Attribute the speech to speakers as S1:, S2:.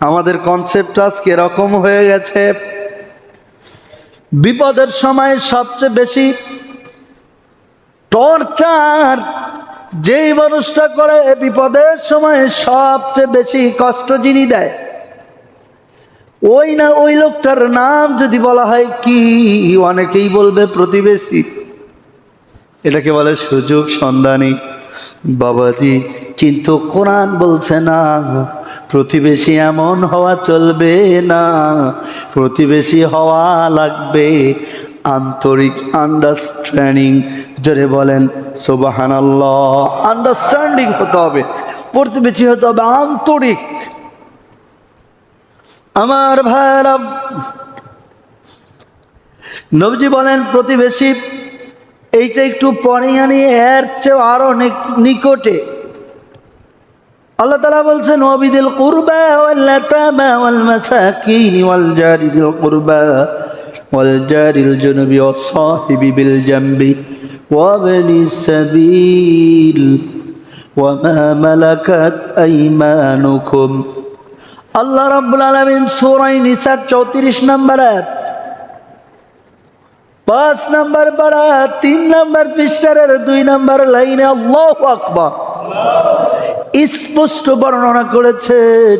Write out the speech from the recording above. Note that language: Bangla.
S1: আমাদের কনসেপ্ট আজকে এরকম হয়ে গেছে। বিপদের সময় সবচেয়ে বেশি টর্চার, যেই মানুষটা করে বিপদের সময় সবচেয়ে বেশি কষ্ট যিনি দেয়। ওই না ওই লোকটার নাম যদি বলা হয় কি, অনেকেই বলবে প্রতিবেশী। এটাকে বলে সুযোগ সন্ধানী। বাবাজি, কিন্তু কোরআন বলছে না। প্রতিবেশী এমন হওয়া চলবে না। প্রতিবেশী হওয়া লাগবে। আন্তরিক আন্ডারস্ট্যান্ডিং জোরে বলেন সোবাহান আন্ডারস্ট্যান্ডিং হতে হবে, প্রতিবেশী হতে হবে আন্তরিক। আমার ভাইরা নবজি বলেন, প্রতিবেশী, এইটা একটু পরে আনি এর চেয়ে আরও নি- নিকটে আল্লাহ তালা বলছেন ওবিদিল কুরবা ওয়াল্লাতামা ওয়াল মাসাকিন ওয়াল জারিদিল কুরবা ওয়াল জারিল জুনুবি ওয়াসসাহিবি বিল জামবি আল্লাহ রাব্বুল আলামিন সূরা নিসার 34 নম্বর পাঁচ নাম্বার পারা, তিন নাম্বার পৃষ্ঠারের দুই নাম্বার লাইনে আল্লাহ আকবার। স্পষ্ট বর্ণনা করেছেন।